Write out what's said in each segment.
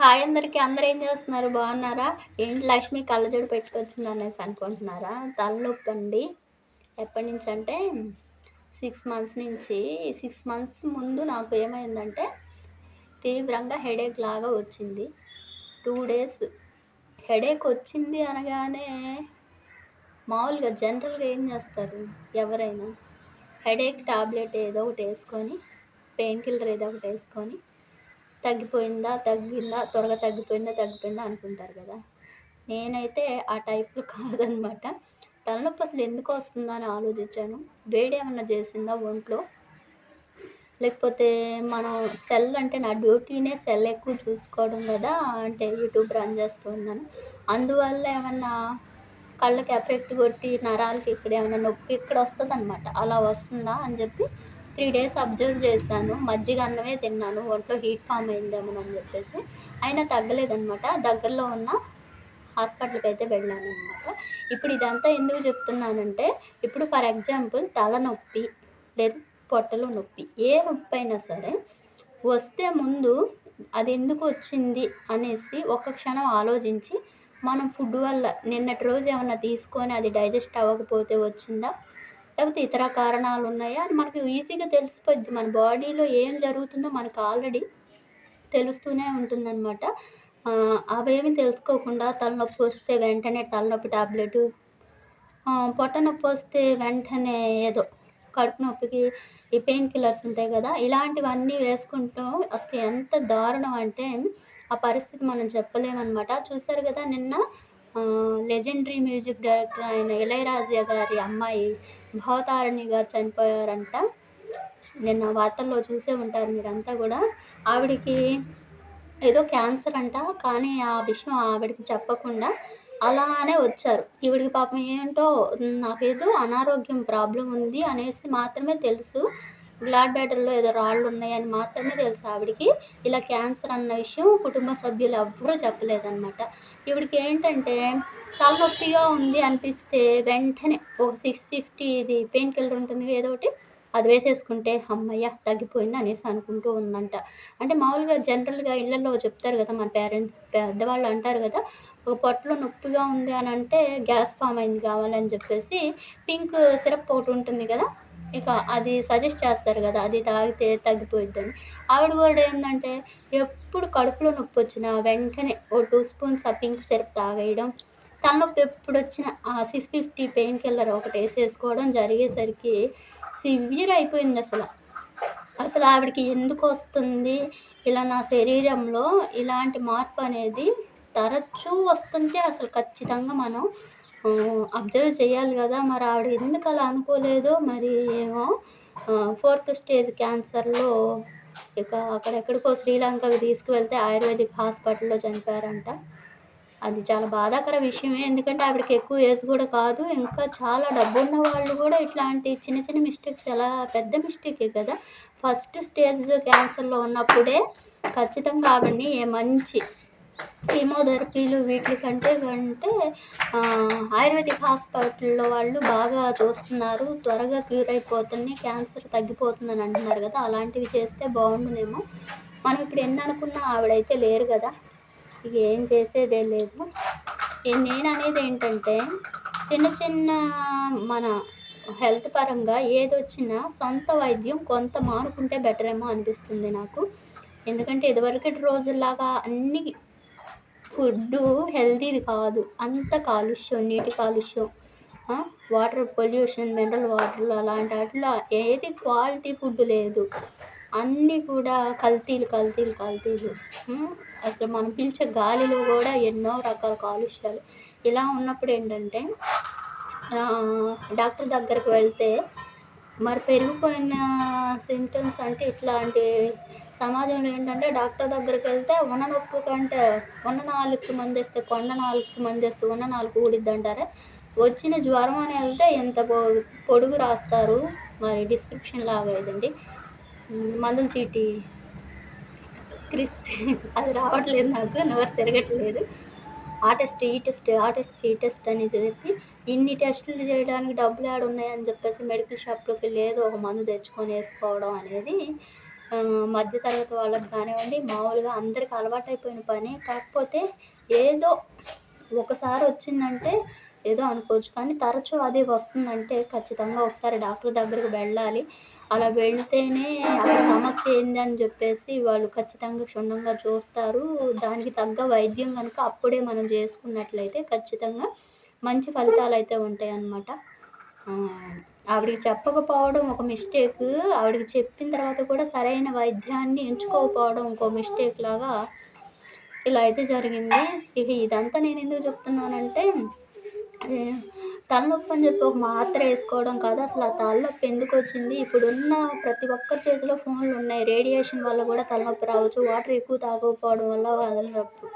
Hi అందరికీ. అందరూ ఏం చేస్తున్నారు? బాగున్నారా? ఏంటి లక్ష్మి కళ్ళజోడు పెట్టుకొచ్చింది అనేసి అనుకుంటున్నారా? తలనొప్పి అండి ఎప్పటి నుంచి అంటే సిక్స్ మంత్స్ నుంచి. సిక్స్ మంత్స్ ముందు నాకు ఏమైందంటే తీవ్రంగా హెడేక్ లాగా వచ్చింది. టూ డేస్ హెడేక్ వచ్చింది అనగానే మామూలుగా జనరల్గా ఏం చేస్తారు? ఎవరైనా హెడేక్ టాబ్లెట్ ఏదో ఒకటి వేసుకొని పెయిన్ కిల్లర్ ఏదో ఒకటి వేసుకొని తగ్గిపోయిందా తగ్గిందా త్వరగా తగ్గిపోయిందా తగ్గిపోయిందా అనుకుంటారు కదా. నేనైతే ఆ టైప్లో కాదనమాట. తలనొప్పి అసలు ఎందుకు వస్తుందా అని ఆలోచించాను. వేడి ఏమన్నా చేసిందా ఒంట్లో? లేకపోతే మనం సెల్ అంటే నా డ్యూటీనే సెల్ ఎక్కువ చూసుకోవడం కదా అంటే యూట్యూబ్ రన్ చేస్తూ ఉన్నాను. అందువల్ల ఏమన్నా కళ్ళకి ఎఫెక్ట్ కొట్టి నరాలకి ఇక్కడ ఏమైనా నొప్పి ఇక్కడ వస్తుంది అనమాట అలా వస్తుందా అని చెప్పి త్రీ డేస్ అబ్జర్వ్ చేశాను. మజ్జిగ అన్నమే తిన్నాను. ఒంట్లో హీట్ ఫామ్ అయిందేమో అని చెప్పేసి. అయినా తగ్గలేదనమాట దగ్గరలో ఉన్న హాస్పిటల్కి అయితే వెళ్ళాను అనమాట ఇప్పుడు ఇదంతా ఎందుకు చెప్తున్నానంటే ఇప్పుడు ఫర్ ఎగ్జాంపుల్ తలనొప్పి లేదు పొట్టలో నొప్పి ఏ నొప్పి అయినా సరే వస్తే ముందు అది ఎందుకు వచ్చింది అనేసి ఒక క్షణం ఆలోచించి మనం ఫుడ్ వల్ల నిన్నటి రోజు ఏమన్నా తీసుకొని అది డైజెస్ట్ అవ్వకపోతే వచ్చిందా? లేకపోతే ఇతర కారణాలు ఉన్నాయా అని మనకి ఈజీగా తెలిసిపోద్ది. మన బాడీలో ఏం జరుగుతుందో మనకు ఆల్రెడీ తెలుస్తూనే ఉంటుందన్నమాట. అవేమి తెలుసుకోకుండా తలనొప్పి వస్తే వెంటనే తలనొప్పి టాబ్లెట్ పొట్ట నొప్పి వస్తే వెంటనే ఏదో కడుపు నొప్పికి ఈ పెయిన్ కిల్లర్స్ ఉంటాయి కదా ఇలాంటివన్నీ వేసుకుంటూ అసలు ఎంత దారుణం అంటే ఆ పరిస్థితి మనం చెప్పలేమన్నమాట. చూసారు కదా నిన్న లెజెండరీ మ్యూజిక్ డైరెక్టర్ అయిన ఇళయరాజా గారి అమ్మాయి భవతారిణి గారు చనిపోయారంట. నిన్న వార్తల్లో చూసే ఉంటారు మీరంతా కూడా. ఆవిడికి ఏదో క్యాన్సర్ అంట కానీ ఆ విషయం ఆవిడకి చెప్పకుండా అలానే వచ్చారు. ఈవిడికి పాపం ఏంటో నాకేదో అనారోగ్యం ప్రాబ్లం ఉంది అనేసి మాత్రమే తెలుసు. బ్లడ్ బ్యాటర్లో ఏదో రాళ్ళు ఉన్నాయని మాత్రమే తెలుసు ఆవిడికి. ఇలా క్యాన్సర్ అన్న విషయం కుటుంబ సభ్యులు ఎవ్వరూ చెప్పలేదన్నమాట. ఈవిడికి ఏంటంటే తలనొప్పిగా ఉంది అనిపిస్తే వెంటనే ఒక సిక్స్ ఫిఫ్టీ ఇది పెయిన్ కిల్లర్ ఉంటుంది ఏదో ఒకటి అది వేసేసుకుంటే అమ్మయ్య తగ్గిపోయింది అనేసి అనుకుంటూ ఉందంట. అంటే మామూలుగా జనరల్గా ఇళ్ళలో చెప్తారు కదా మన పేరెంట్స్ పెద్దవాళ్ళు అంటారు కదా ఒక పొట్టలో నొప్పిగా ఉంది అని అంటే గ్యాస్ ఫామ్ అయింది కావాలని చెప్పేసి పింక్ సిరప్ ఒకటి ఉంటుంది కదా ఇక అది సజెస్ట్ చేస్తారు కదా అది తాగితే తగ్గిపోయిద్దని. ఆవిడ కూడా ఏంటంటే ఎప్పుడు కడుపులో నొప్పి వచ్చినా వెంటనే ఓ టూ స్పూన్స్ ఆ పింక్ సిరప్ తాగేయడం తలనొప్పి ఎప్పుడు వచ్చినా ఆ సిక్స్ ఫిఫ్టీ పెయిన్ కిల్లర్ ఒకటి వేసేసుకోవడం జరిగేసరికి సివియర్ అయిపోయింది అసలు. అసలు ఆవిడకి ఎందుకు వస్తుంది ఇలా నా శరీరంలో ఇలాంటి మార్పు అనేది తరచూ వస్తుంటే అసలు ఖచ్చితంగా మనం అబ్జర్వ్ చేయాలి కదా. మరి ఆవిడ ఎందుకు అలా అనుకోలేదో మరి ఏమో. ఫోర్త్ స్టేజ్ క్యాన్సర్లో ఇక అక్కడెక్కడికో శ్రీలంకకు తీసుకువెళ్తే ఆయుర్వేదిక్ హాస్పిటల్లో చనిపోయారంట. అది చాలా బాధాకర విషయమే. ఎందుకంటే ఆవిడకి ఎక్కువ ఏజ్ కూడా కాదు. ఇంకా చాలా డబ్బు ఉన్న వాళ్ళు కూడా ఇట్లాంటి చిన్న చిన్న మిస్టేక్స్ ఎలా పెద్ద మిస్టేకే కదా. ఫస్ట్ స్టేజ్ క్యాన్సర్లో ఉన్నప్పుడే ఖచ్చితంగా ఆవిడని మంచి కీమోథెరపీలు వీటికంటే కంటే ఆయుర్వేదిక్ హాస్పిటల్లో వాళ్ళు బాగా చూస్తున్నారు. త్వరగా క్యూర్ అయిపోతుంది క్యాన్సర్ తగ్గిపోతుందని అంటున్నారు కదా అలాంటివి చేస్తే బాగుండునేమో. మనం ఇప్పుడు ఎన్ని అనుకున్నా ఆవిడైతే లేరు కదా ఇక ఏం చేసేదే లేదు. నేను అనేది ఏంటంటే చిన్న చిన్న మన హెల్త్ పరంగా ఏదొచ్చినా సొంత వైద్యం కొంత మానుకుంటే బెటర్ ఏమో అనిపిస్తుంది నాకు. ఎందుకంటే ఇదివరకటి రోజుల్లాగా అన్ని ఫుడ్డు హెల్తీది కాదు. అంత కాలుష్యం నీటి కాలుష్యం. వాటర్ పొల్యూషన్ మినరల్ వాటర్లు అలాంటి వాటిలో ఏది క్వాలిటీ ఫుడ్ లేదు. అన్నీ కూడా కల్తీలు కల్తీలు కల్తీలు. అసలు మనం పిలిచే గాలిలో కూడా ఎన్నో రకాల కాలుష్యాలు. ఇలా ఉన్నప్పుడు ఏంటంటే డాక్టర్ దగ్గరకు వెళ్తే మరి పెరిగిపోయిన సింటమ్స్ అంటే ఇట్లాంటి సమాజంలో ఏంటంటే డాక్టర్ దగ్గరికి వెళ్తే ఉన్న నొప్పి కంటే ఉన్న నాలుగుకి మంది వేస్తే కొండ నాలుగుకి మంది వేస్తే ఉన్న నాలుగు ఊడిద్ది అంటారే వచ్చిన జ్వరం అని వెళ్తే ఎంత పొడుగు రాస్తారు? మరి డిస్క్రిప్షన్ లాగా ఇదండి మందుల చీటీ. క్రిస్టి అది రావట్లేదు నాకు నోరు తిరగట్లేదు. ఆ టెస్ట్ ఈ టెస్ట్ ఆ టెస్ట్ ఈ టెస్ట్ అని చెప్పి ఇన్ని టెస్టులు చేయడానికి డబ్బులు ఆడున్నాయని చెప్పేసి మెడికల్ షాప్లోకి లేదు ఒక మందు తెచ్చుకొని వేసుకోవడం అనేది మధ్య తరగతి వాళ్ళకి కానివ్వండి మామూలుగా అందరికి అలవాటైపోయిన పని. కాకపోతే ఏదో ఒకసారి వచ్చిందంటే ఏదో అనుకోవచ్చు. కానీ తరచూ అది వస్తుందంటే ఖచ్చితంగా ఒకసారి డాక్టర్ దగ్గరికి వెళ్ళాలి. అలా వెళ్తేనే అక్కడ సమస్య ఏంది అని చెప్పేసి వాళ్ళు ఖచ్చితంగా క్షుణ్ణంగా చూస్తారు. దానికి తగ్గ వైద్యం కనుక అప్పుడే మనం చేసుకున్నట్లయితే ఖచ్చితంగా మంచి ఫలితాలు అయితే ఉంటాయి అన్నమాట. ఆవిడకి చెప్పకపోవడం ఒక మిస్టేక్. ఆవిడకి చెప్పిన తర్వాత కూడా సరైన వైద్యాన్ని ఎంచుకోకపోవడం ఇంకో మిస్టేక్ లాగా ఇలా అయితే జరిగింది. ఇక ఇదంతా నేను ఎందుకు చెప్తున్నానంటే తలనొప్పి అని చెప్పి ఒక మాత్ర వేసుకోవడం కాదు. అసలు ఆ తలనొప్పి ఎందుకు వచ్చింది? ఇప్పుడున్న ప్రతి ఒక్కరి చేతిలో ఫోన్లు ఉన్నాయి. రేడియేషన్ వల్ల కూడా తలనొప్పి రావచ్చు. వాటర్ ఎక్కువ తాగకపోవడం వల్ల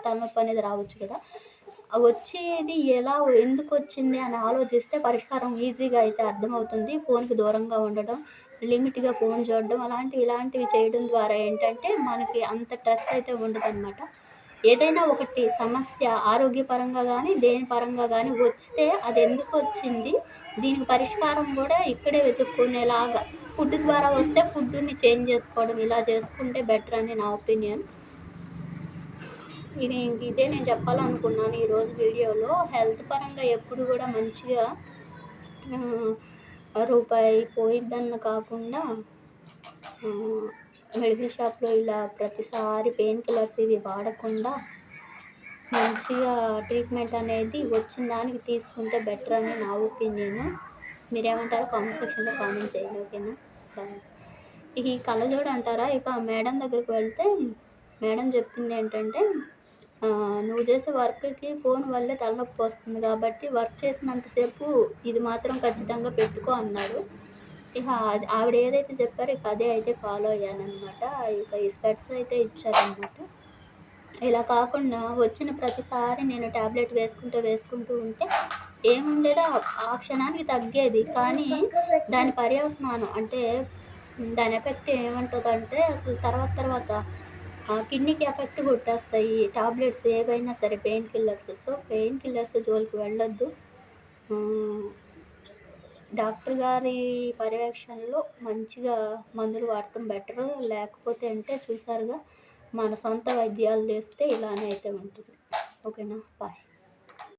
తలనొప్పి అనేది రావచ్చు కదా. వచ్చేది ఎలా ఎందుకు వచ్చింది అని ఆలోచిస్తే పరిష్కారం ఈజీగా అయితే అర్థమవుతుంది. ఫోన్కి దూరంగా ఉండడం లిమిట్గా ఫోన్ చూడడం అలాంటివి ఇలాంటివి చేయడం ద్వారా ఏంటంటే మనకి అంత స్ట్రెస్ అయితే ఉండదు అనమాట ఏదైనా ఒకటి సమస్య ఆరోగ్యపరంగా కానీ దేని పరంగా కానీ వస్తే అది ఎందుకు వచ్చింది? దీనికి పరిష్కారం కూడా ఇక్కడే వెతుక్కునేలాగా ఫుడ్ ద్వారా వస్తే ఫుడ్ని చేంజ్ చేసుకోవడం ఇలా చేసుకుంటే బెటర్ అని నా ఒపీనియన్. ఇది ఇదే నేను చెప్పాలనుకున్నాను ఈరోజు వీడియోలో. హెల్త్ పరంగా ఎప్పుడు కూడా మంచిగా రూపాయి పోయిద్దన్న కాకుండా మెడికల్ షాప్లో ఇలా ప్రతిసారి పెయిన్ కిల్లర్స్ ఇవి వాడకుండా మంచిగా ట్రీట్మెంట్ అనేది వచ్చిన దానికి తీసుకుంటే బెటర్ అని నా ఒపీనియన్. మీరేమంటారో కామెంట్ సెక్షన్లో కామెంట్ చేయండి ఓకేనా? ఇక ఈ కళ్ళజోడు అంటారా? ఇక మేడం దగ్గరికి వెళ్తే మేడం చెప్పింది ఏంటంటే నువ్వు చేసే వర్క్కి ఫోన్ వల్లే తలనొప్పి వస్తుంది కాబట్టి వర్క్ చేసినంతసేపు ఇది మాత్రం ఖచ్చితంగా పెట్టుకో అన్నారు ఇక ఆవిడ ఏదైతే చెప్పారో ఇక అదే అయితే ఫాలో అయ్యానమాట ఇక ఈ స్పెట్స్ అయితే ఇచ్చారనమాట ఇలా కాకుండా వచ్చిన ప్రతిసారి నేను ట్యాబ్లెట్ వేసుకుంటూ వేసుకుంటూ ఉంటే ఏముండేదో ఆ క్షణానికి తగ్గేది. కానీ దాని పర్యవసనానం అంటే దాని ఎఫెక్ట్ ఏమంటుందంటే అసలు తర్వాత తర్వాత కిడ్నీకి ఎఫెక్ట్ కొట్టేస్తాయి టాబ్లెట్స్ ఏవైనా సరే pain killers. So pain killers జోలికి వెళ్ళొద్దు. డాక్టర్ గారి పర్యవేక్షణలో మంచిగా మందులు వాడటం బెటర్ లేకపోతే అంటే చూసారుగా మన సొంత వైద్యాలు చేస్తే ఇలానే అయితే ఉంటుంది. ఓకేనా? బాయ్